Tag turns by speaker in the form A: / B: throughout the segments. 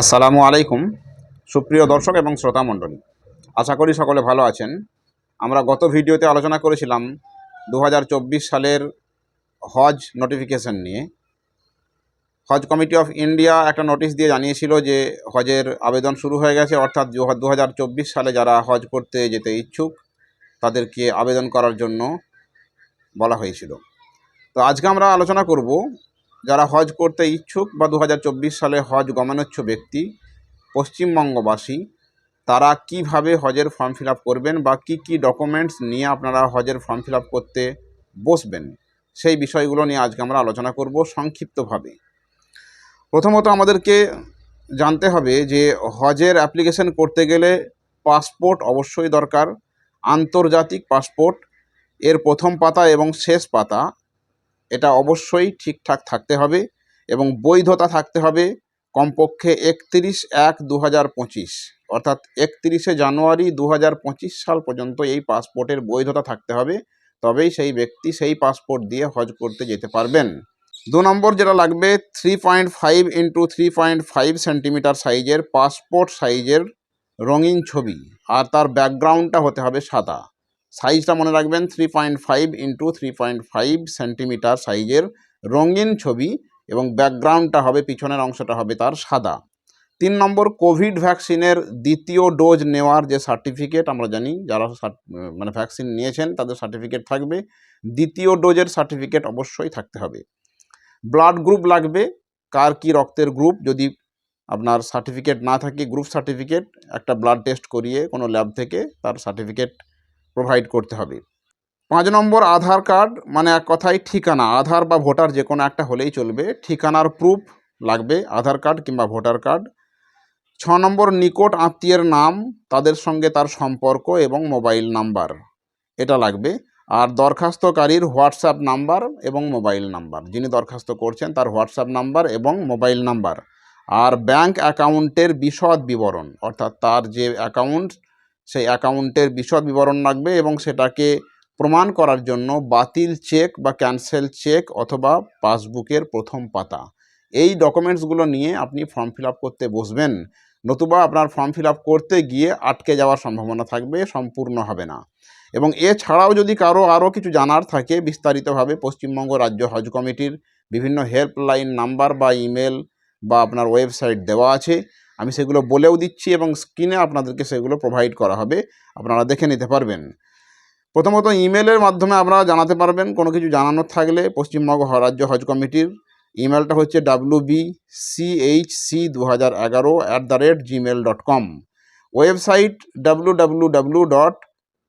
A: আসসালামু আলাইকুম, সুপ্রিয় দর্শক এবং শ্রোতা মণ্ডলী। আশা করি সকলে ভালো আছেন। আমরা গত ভিডিওতে আলোচনা করেছিলাম দু হাজার চব্বিশ সালের হজ নোটিফিকেশন নিয়ে। হজ কমিটি অফ ইন্ডিয়া একটা নোটিশ দিয়ে জানিয়েছিল যে হজের আবেদন শুরু হয়ে গেছে, অর্থাৎ দু হাজার চব্বিশ সালে যারা হজ করতে যেতে ইচ্ছুক, তাদেরকে আবেদন করার জন্য বলা হয়েছিল। তো আজকে আমরা আলোচনা করব যারা হজ করতে ইচ্ছুক বা দু হাজার চব্বিশ সালে হজ গমনোচ্ছ ব্যক্তি, পশ্চিমবঙ্গবাসী, তারা কীভাবে হজের ফর্ম ফিল করবেন বা কি কি ডকুমেন্টস নিয়ে আপনারা হজের ফর্ম ফিল করতে বসবেন, সেই বিষয়গুলো নিয়ে আজকে আমরা আলোচনা করব সংক্ষিপ্তভাবে। প্রথমত আমাদেরকে জানতে হবে যে হজের অ্যাপ্লিকেশন করতে গেলে পাসপোর্ট অবশ্যই দরকার, আন্তর্জাতিক পাসপোর্ট, এর প্রথম পাতা এবং শেষ পাতা এটা অবশ্যই ঠিকঠাক থাকতে হবে এবং বৈধতা থাকতে হবে কমপক্ষে একত্রিশ এক দু হাজার পঁচিশ। অর্থাৎ একত্রিশে জানুয়ারি দু হাজার পঁচিশ সাল পর্যন্ত এই পাসপোর্টের বৈধতা থাকতে হবে। তবেই সেই ব্যক্তি সেই পাসপোর্ট দিয়ে হজ করতে যেতে পারবেন। দু নম্বর যেটা লাগবে three point five into three point five centimetre সাইজের পাসপোর্ট সাইজের রঙিন ছবি। আর তার ব্যাকগ্রাউন্ডটা হতে হবে সাদা। সাইজটা মনে রাখবেন three point five into three point five centimetre সাইজের রঙিন ছবি এবং ব্যাকগ্রাউন্ডটা হবে, পিছনের অংশটা হবে তার সাদা। তিন নম্বর কোভিড ভ্যাকসিনের দ্বিতীয় ডোজ নেওয়ার যে সার্টিফিকেট আমরা জানি যারা মানে ভ্যাকসিন নিয়েছেন, তাদের সার্টিফিকেট থাকবে। দ্বিতীয় ডোজের সার্টিফিকেট অবশ্যই থাকতে হবে। ব্লাড গ্রুপ লাগবে, কার কি রক্তের গ্রুপ যদি আপনার সার্টিফিকেট না থাকে গ্রুপ সার্টিফিকেট একটা ব্লাড টেস্ট করিয়ে কোনো ল্যাব থেকে তার সার্টিফিকেট প্রোভাইড করতে হবে। পাঁচ নম্বর আধার কার্ড মানে এক কথায় ঠিকানা। আধার বা ভোটার যে কোনো একটা হলেই চলবে। ঠিকানার প্রুফ লাগবে, আধার কার্ড কিংবা ভোটার কার্ড। ছ নম্বর নিকট আত্মীয়ের নাম, তাদের সঙ্গে তার সম্পর্ক এবং মোবাইল নাম্বার। এটা লাগবে। আর দরখাস্তকারীর হোয়াটসঅ্যাপ নাম্বার এবং মোবাইল নাম্বার। যিনি দরখাস্ত করছেন তার হোয়াটসঅ্যাপ নাম্বার এবং মোবাইল নাম্বার। আর ব্যাংক অ্যাকাউন্টের বিশদ বিবরণ, অর্থাৎ তার যে অ্যাকাউন্ট সেই অ্যাকাউন্টের বিশদ বিবরণ লাগবে এবং সেটাকে প্রমাণ করার জন্য বাতিল চেক বা ক্যান্সেল চেক অথবা পাসবুকের প্রথম পাতা। এই ডকুমেন্টসগুলো নিয়ে আপনি ফর্ম ফিল করতে বসবেন। নতুবা আপনার ফর্ম ফিল করতে গিয়ে আটকে যাওয়ার সম্ভাবনা থাকবে, সম্পূর্ণ হবে না। এবং এছাড়াও যদি কারও আরও কিছু জানার থাকে, বিস্তারিতভাবে পশ্চিমবঙ্গ রাজ্য হজ কমিটির বিভিন্ন হেল্পলাইন নাম্বার বা ইমেল বা আপনার ওয়েবসাইট দেওয়া আছে। আমি সেগুলো বলেও দিচ্ছি এবং স্ক্রিনে আপনাদেরকে সেগুলো প্রোভাইড করা হবে। আপনারা দেখে নিতে পারবেন। প্রথমত ইমেলের মাধ্যমে আপনারা জানাতে পারবেন, কোনো কিছু জানানোর থাকলে পশ্চিমবঙ্গ রাজ্য হজ কমিটির ইমেলটা হচ্ছে W B C H C দু হাজার এগারো at the rate Gmail dot com website W W W dot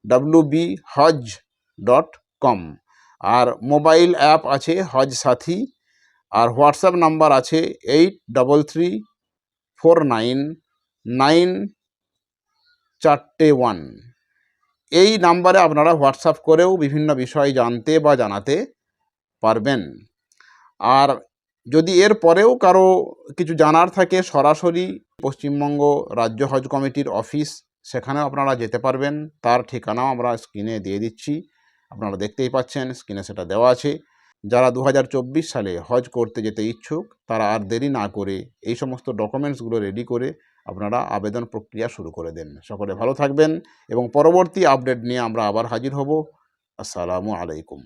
A: W B Haj dot com R mobile app আছে হজ সাথী। আর হোয়াটসঅ্যাপ নাম্বার আছে eight double three four nine nine চারটে one. এই নাম্বারে আপনারা হোয়াটসঅ্যাপ করেও বিভিন্ন বিষয় জানতে বা জানাতে পারবেন। আর যদি এর পরেও কারও কিছু জানার থাকে, সরাসরি পশ্চিমবঙ্গ রাজ্য হজ কমিটির অফিস, সেখানেও আপনারা যেতে পারবেন। তার ঠিকানাও আমরা স্ক্রিনে দিয়ে দিচ্ছি। আপনারা দেখতেই পাচ্ছেন স্ক্রিনে সেটা দেওয়া আছে। যারা দু হাজার চব্বিশ সালে হজ করতে যেতে ইচ্ছুক, তারা আর দেরি না করে এই সমস্ত ডকুমেন্টসগুলো রেডি করে আপনারা আবেদন প্রক্রিয়া শুরু করে দেন। সকলে ভালো থাকবেন এবং পরবর্তী আপডেট নিয়ে আমরা আবার হাজির হব। আসসালামু আলাইকুম।